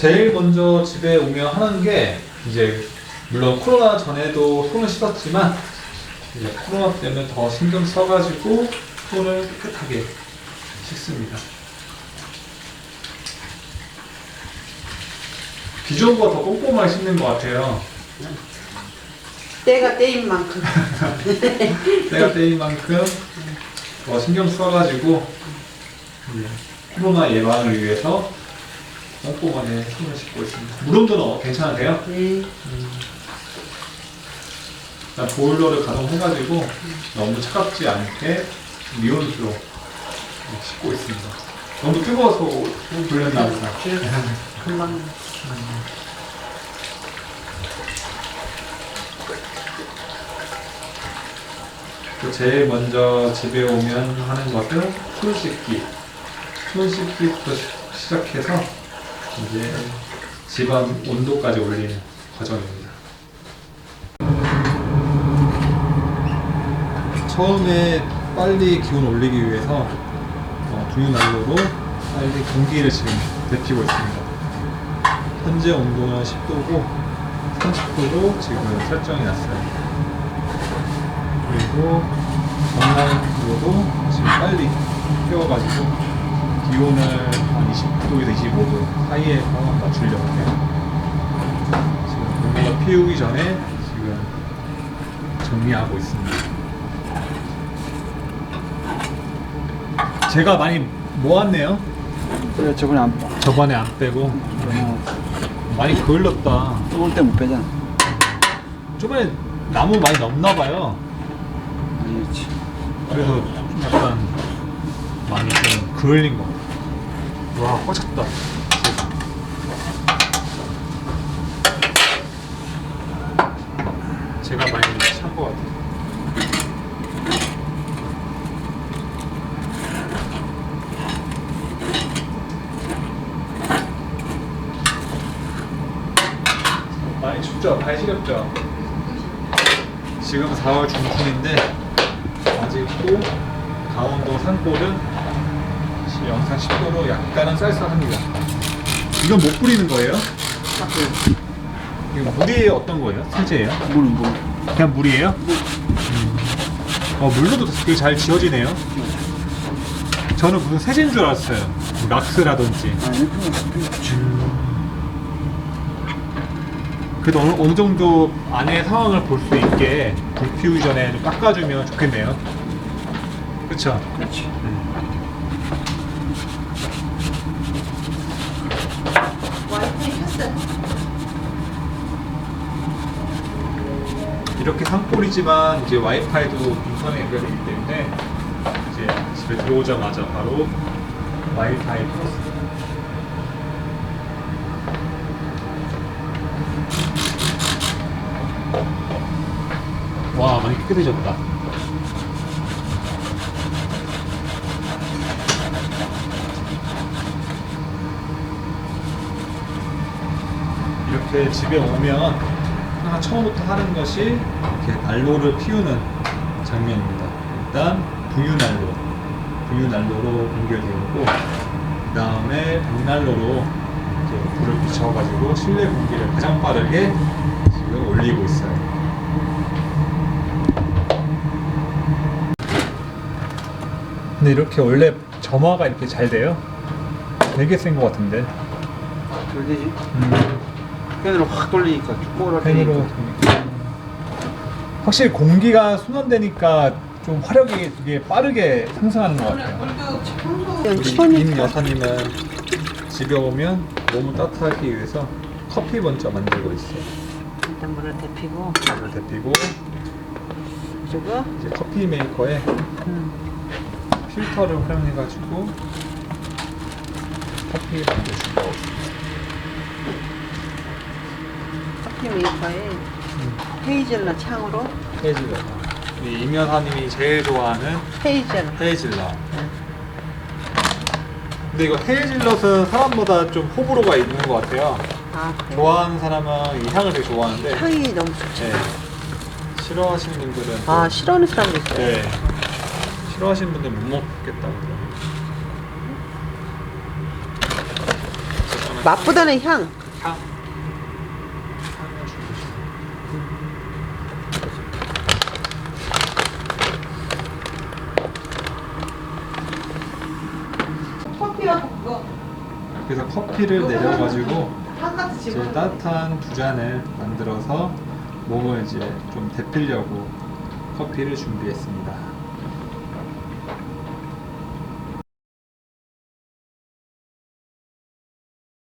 제일 먼저 집에 오면 하는 게 이제 물론 코로나 전에도 손을 씻었지만 이제 코로나 때문에 더 신경 써가지고 손을 깨끗하게 씻습니다. 기존보다 더 꼼꼼하게 씻는 것 같아요. 때가 때인 만큼. 때가 때인 만큼 더 신경 써가지고 이제 코로나 예방을 위해서 꼼꼼하게 손을 씻고 있습니다. 물온도는 어- 괜찮으세요? 네. 일단 보일러를 가동해가지고 너무 차갑지 않게 미온수로 씻고 있습니다. 너무 뜨거워서 손 불렸나 보다. 금방. 또 제일 먼저 집에 오면 하는 것은 손 씻기. 손 씻기부터 시- 시작해서 이제 집안 온도까지 올리는 과정입니다. 처음에 빨리 기온 올리기 위해서 어, 두유 난로로 빨리 공기를 지금 데피고 있습니다. 현재 온도는 10도고 30도로 지금 설정이 났어요. 그리고 전난로도 지금 빨리 피워가지고 기온을 한 20도에서 25도 사이에 맞추려고 해요. 지금 공기가 피우기 전에 지금 정리하고 있습니다. 제가 많이 모았네요. 그래 저번에 안 저번에 안 빼고 어, 많이 그을렀다. 뜨거울 때 못 빼잖아. 저번에 나무 많이 넘나 봐요. 아니지. 그래서 약간 많이 좀 그을린 거. 같아요. 와 꽂혔다. 제가 많이 찬거 같아요. 많이 춥죠? 많이 시렵죠? 지금 4월 중순인데 아직도 강원도 산골은 시- 영상 10도로 약간은 쌀쌀합니다. 이건 못 뿌리는 거예요? 이거 물이에요? 어떤 거예요? 세제예요? 물은 물. 그냥 물이에요? 음. 어, 물로도 되게 잘 지어지네요. 저는 무슨 세제인 줄 알았어요. 락스라든지. 아니 그거 그래도 어느, 어느 정도 안의 상황을 볼 수 있게 불 피우기 전에 좀 깎아주면 좋겠네요. 그쵸? 그렇지. 와이파이 켰어요. 이렇게 산골이지만 이제 와이파이도 인터넷 연결되기 때문에 이제 집에 들어오자마자 바로 와이파이 켰습니다. 와 많이 깨끗해졌다. 이렇게 집에 오면 하나 처음부터 하는 것이 이렇게 난로를 피우는 장면입니다. 일단 분유 난로, 분유 난로로 연결되고 그 다음에 이렇게 불을 비춰가지고 실내 공기를 가장 빠르게 지금 올리고 있어요. 근데 이렇게 원래 점화가 이렇게 잘 돼요? 되게 센 것 같은데. 잘 되지. 음. 팬으로 확 돌리니까 축구를 펜으로 하니까. 확실히 공기가 순환되니까 좀 화력이 되게 빠르게 상승하는 것 같아요. 우리. 임 여사님은 집에 오면 몸을 따뜻하기 위해서 커피 먼저 만들고 있어요. 일단 물을 데피고 물을 데피고 그리고 이제 커피 메이커에 음, 필터를 활용해가지고 커피 만들고 커피 메이커에 헤이즐넛 향으로 헤이즐넛. 우리 임 여사님이 제일 좋아하는 헤이즐넛. 헤이즐넛. 근데 이거 헤이즐넛은 사람마다 좀 호불호가 있는 것 같아요. 아 그래. 좋아하는 사람은 이 향을 되게 좋아하는데 향이 너무 좋죠. 네. 싫어하시는 분들은 아 또- 싫어하는 사람도 있어요. 네. 싫어하시는 분들은 못 먹겠다고 맛보다는 향. 향. 향을 주고 커피하고 그거 그래서 커피를 내려가지고 이제 따뜻한 두 잔을 만들어서 몸을 이제 좀 데피려고 커피를 준비했습니다.